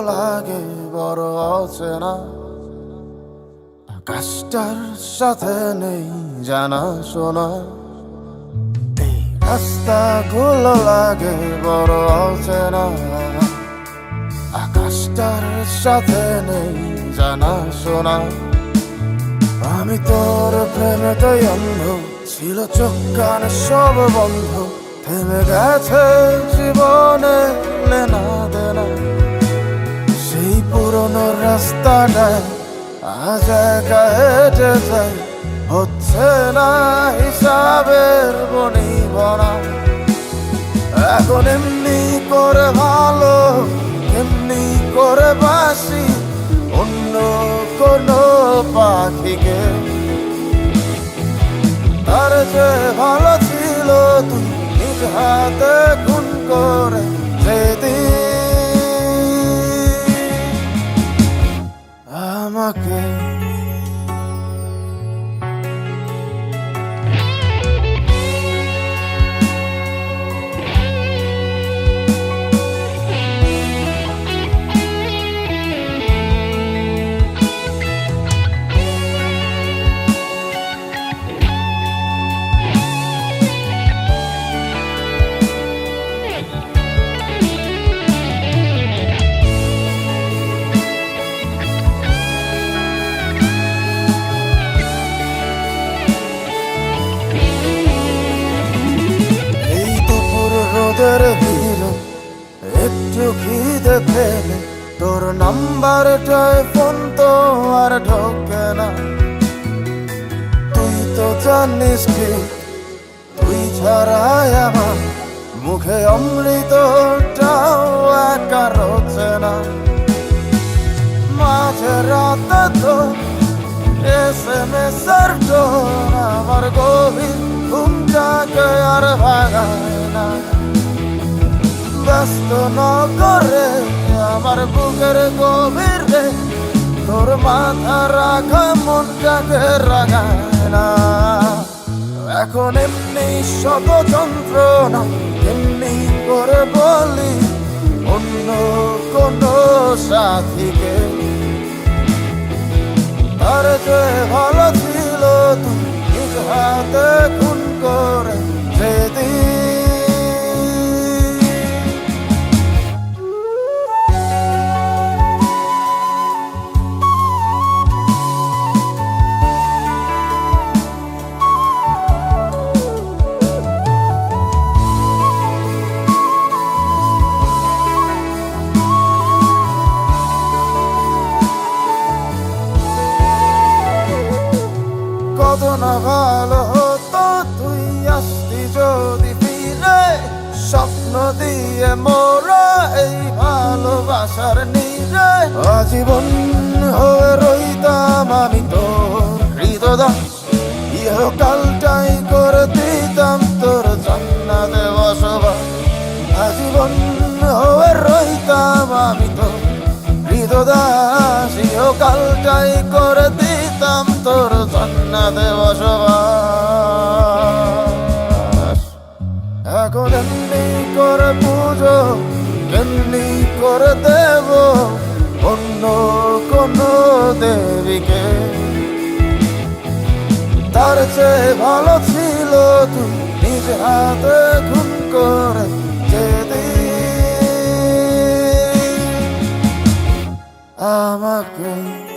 লাগে, বড় অচেনা আকাশটার সাথে নেই জানা শোনা। এই রাস্তাগুলো লাগে, বড় অচেনা আকাশটার সাথে নেই জানা শোনা। আমি তোর প্রেমেতেই অন্ধ, ছিল চোখ কান সব বন্ধ। থেমে গেছে জীবনে লেনা। একা হেঁটে যাই হচ্ছে না হিসাবের বনি বনা। এখন এমনি করে ভালো, এমনি করে বাসি। অন্য কোনো পাখিকে তার যে ভালো ছিল তুই নিজ হাতে খুন করে রোদের ভিড় একটু খিদে পেলে তোর নাম্বারটায় ফোন তো আর ঢোকে না। তুই তো জানিস কি, তুই ছাড়াই আমার মুখে অমৃতটাও একা রোচে না। মাঝে রাতে তো এস এম এস আর আমার গভীর ঘুমটাকে আর ভাগায় না করে আমার বুকের গভীর তোর মাথা রাখা মনটাকে রাগায় না। এখন এমনি শত যন্ত্রণা এমনি করে বলি অন্য কোনো সাথীকে। তার যে ভালো কত না ভালো হতো, তুই আসতি যদি ফিরে, স্বপ্ন দিয়ে মোরা এই ভালোবাসার নিরে। আজীবন হয়ে রইতাম আমি তোর হৃদদাস ইহকালটাই করে দিতাম তোর জান্নাতে বসবাস। আজীবন হয়ে রইতাম আমি তোর হৃদদাস ইহকালটাই করে দিতাম তোর জান্নাতে বসবাস এখন এমনি করে পুজো, এমনি করে দেব অন্য কোন দেবীকে। তার চেয়ে ভালো ছিল heartbreak